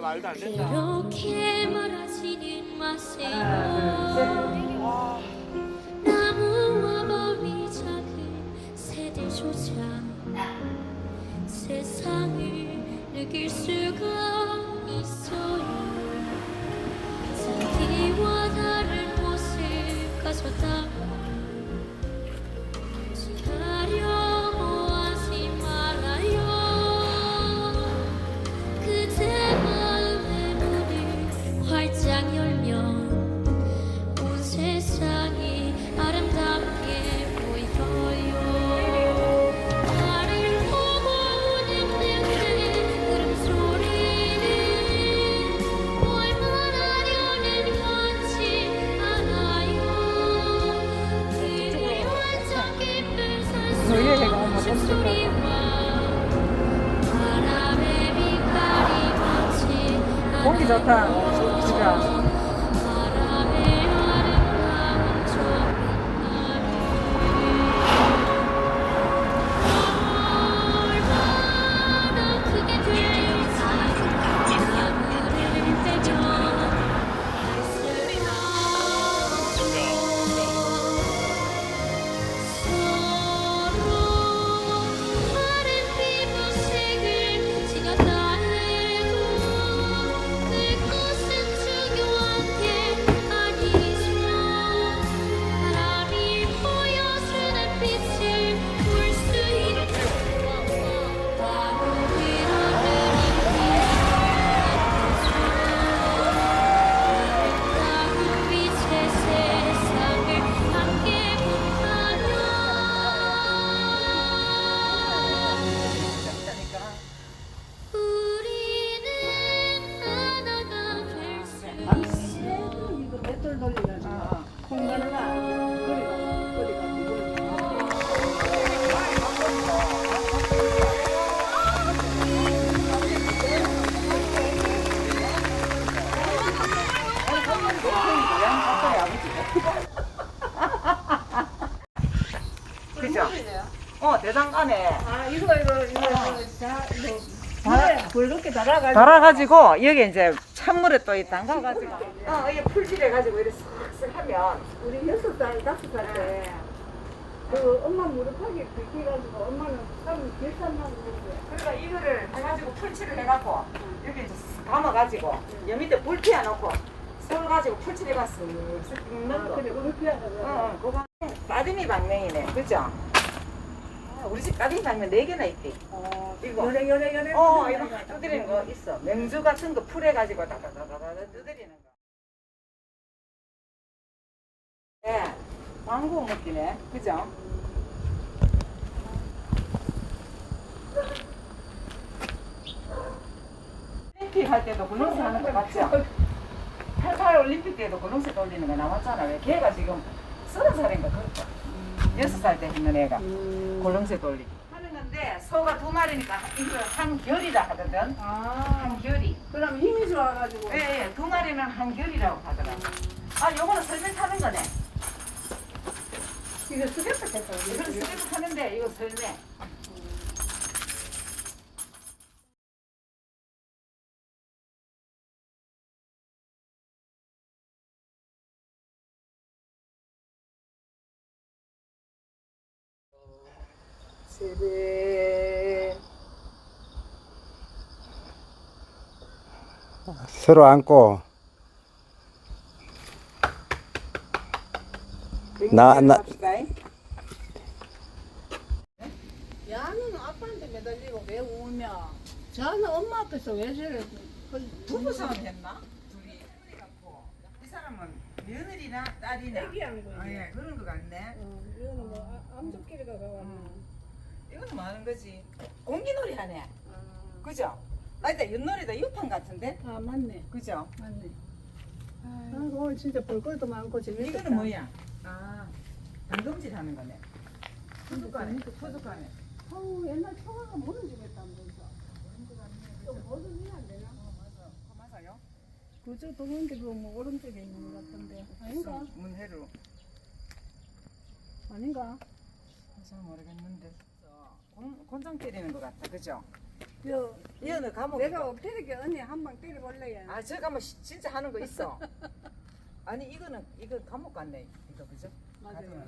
말도 안 된다. 그렇게 말하지는 마세요 나무와 벌이 작은 새들조차 세상을 느낄 수가 있어요 공기 좋다. 진짜. 이거 맷돌 돌려가지고 거리가 그죠? 어, 대장간에. 아 이거 이거 이거. 자 이거. 다 붉게 달아가지고. 달아가지고 여기 이제 찬물에 또 이 담가가지고 어, 이게 풀칠해가지고 이렇게 쓱쓱 하면 우리 여섯 살 다섯 살 때 그 엄마 무릎하게 긁게 가지고 엄마는 참 길산나고 그랬어요. 그러니까 이거를 해가지고 풀칠을 해갖고 여기 이제 쓱 감아가지고 여 밑에 불 피워 놓고 솔 가지고 풀칠해가 쓱쓱 긁는 거. 근데 우리 피하다가 어, 어, 그거 까디미 방명이네, 그죠? 아, 우리 집 까디미 방명 네 개나 있대. 어, 이거. 요래 요래 요래 어, 이런 거 두드리는 거 있어. 맹주 같은 거 풀해가지고 다다다다다 두드리는 거. 예, 광고 먹기네, 그죠? 올림픽 할 때도 분홍색 하는 거 맞죠? 88 올림픽 때도 분홍색 돌리는 거 나왔잖아. 왜? 걔가 지금 서른 살인가 그렇다. 여섯 살 때 했는 애가 골렁새 돌리기. 소가 두 마리니까 이거 한 결이라 하거든. 아 한 결이. 그럼 힘이 좋아가지고 예, 예, 두 마리는 한 결이라고 하더라. 아, 요거는 설매 타는 거네. 이거 스베프 됐어. 이거는 설매 타는데 이거 설매. 서로 안고 나- 나- 야는 아빠한테 매달리고 왜 울며? 저는 엄마 앞에서 왜 저래? 부부 싸움 했나? 둘이 갖고 이 사람은 며느리나 딸이나 애기하는 거지. 아, 예, 그런 거 같네. 어, 이거는 뭐 아- 암족끼리가 가고. 이거는 많은 거지. 공기놀이 하네. 아, 그죠? 아니다 윷놀이다 유판 같은데? 아 맞네, 그죠? 맞네. 아, 오늘 진짜 볼 것도 많고 재밌겠다. 이거는 뭐야? 아 당금질 하는 거네. 푸드가네. 푸드가네. 어우, 옛날 초가가 무너지겠다면서. 좀 보존이 안 되나? 맞아요? 그저 도는 게뭐 오른쪽에 있는 것 같은데. 아닌가? 문해로. 아닌가? 잘 모르겠는데. 곤, 곤장 때리는 것 같다. 그죠? 요, 이거는 감옥. 내가 엎드리게 언니 한 방 때려볼래요. 아, 저 가면 시- 진짜 하는 거 있어. 아니, 이거는, 이거 감옥 같네. 이거, 그죠? 맞아요.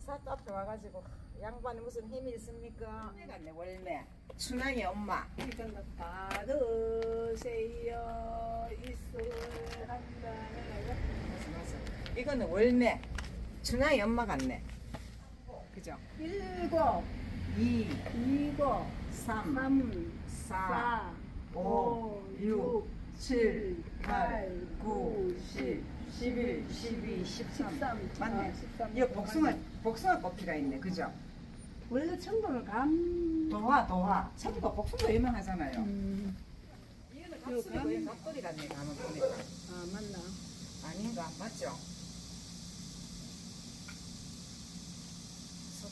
사또 앞에 와가지고, 양반이 무슨 힘이 있습니까? 월매 같네, 월매. 춘향이 엄마. 이거는 받으세요. 이슬 한다는 맞아, 맞아. 이거는 월매. 춘향이 엄마 같네. 그죠? 일곱, 이, 이곱, 삼, 삼, 사, 사, 오, 육, 칠, 팔, 구, 십, 십일, 십이, 십삼. 십삼. 맞네. 아, 십삼. 이거 복숭아, 복숭아 꽃피가 있네. 그죠? 원래 청도는 감. 도화, 도화. 청도 복숭아 유명하잖아요. 음. 이거는 이거 갑술이 감? 거의 갑돌이 같네, 가면 보니까. 아 맞나? 아닌가? 맞죠? 소갈구지라. 그죠?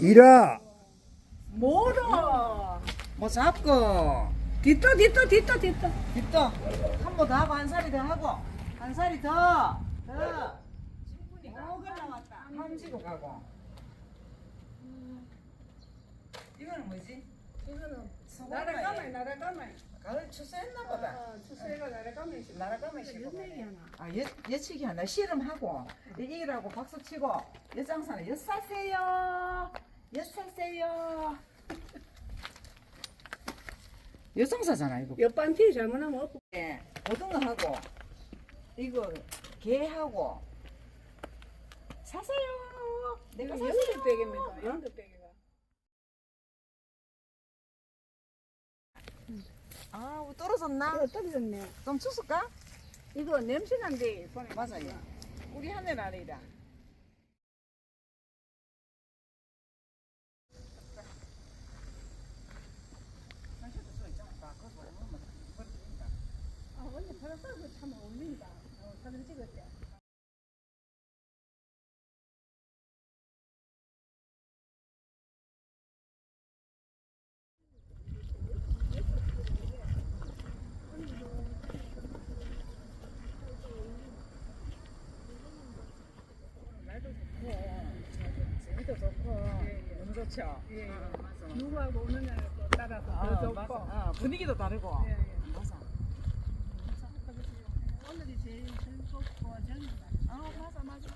이라 뭐라? 뭐 잡고. 뒤떠 뒤떠 뒤떠 뒤떠. 또한번 더 하고 한 살이 더 하고 한 살이 더 더. 오 올라왔다. 함지고 가고. 이거는 뭐지? 이거는 나라 까마이 나라 까마이. 가을 추수했나 보다. 아, 추수해가 나라 까마이. 나라가면 시고 연예기 하나. 아, 예, 예치기 하나 씨름하고 이기라고 박수 치고 여장사는 엿사세요 엿사세요 여장사잖아 이거 옆반 티 잘못하면 없고. 예, 고등어하고 이거 게하고 사세요. 내가 사세요. 빼 아, 뭐 떨어졌나? 이거 떨어졌네. 좀 추을까? 이거 냄새 난데 손에. 맞아요. 우리 하늘 아래이다. 아 원래 파란색도 참 어울린다. 어, 사진 찍을 때. 재미도 좋고 좋죠. 예, 예. 아, 맞아. 누구하고 오느냐에 또 따라서 아, 더 맞아. 좋고. 아, 분위기도 다르고. 예, 예. 맞아. 오늘이 제일 즐겁고 저는 아, 맞아, 맞아.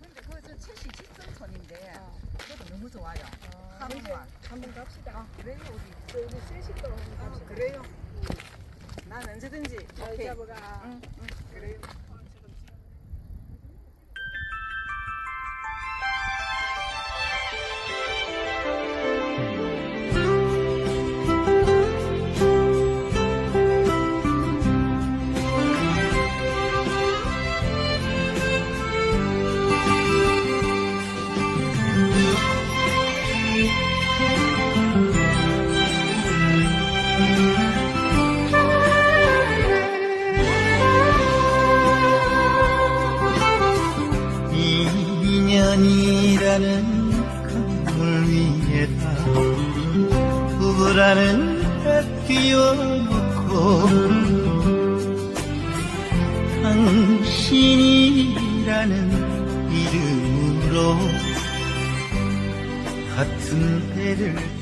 근데 그저 채시 집성촌인데 그것도 너무 좋아요. 한번 갑시다. 아, 그래요, 한번 갑시다. 그래요. 난 언제든지 잘 오케이. 잡아가. 응, 응, 그래요. 인연이라는 강물 위에다 부부라는 해 띄워놓고 당신이라는 이름으로 같은 배를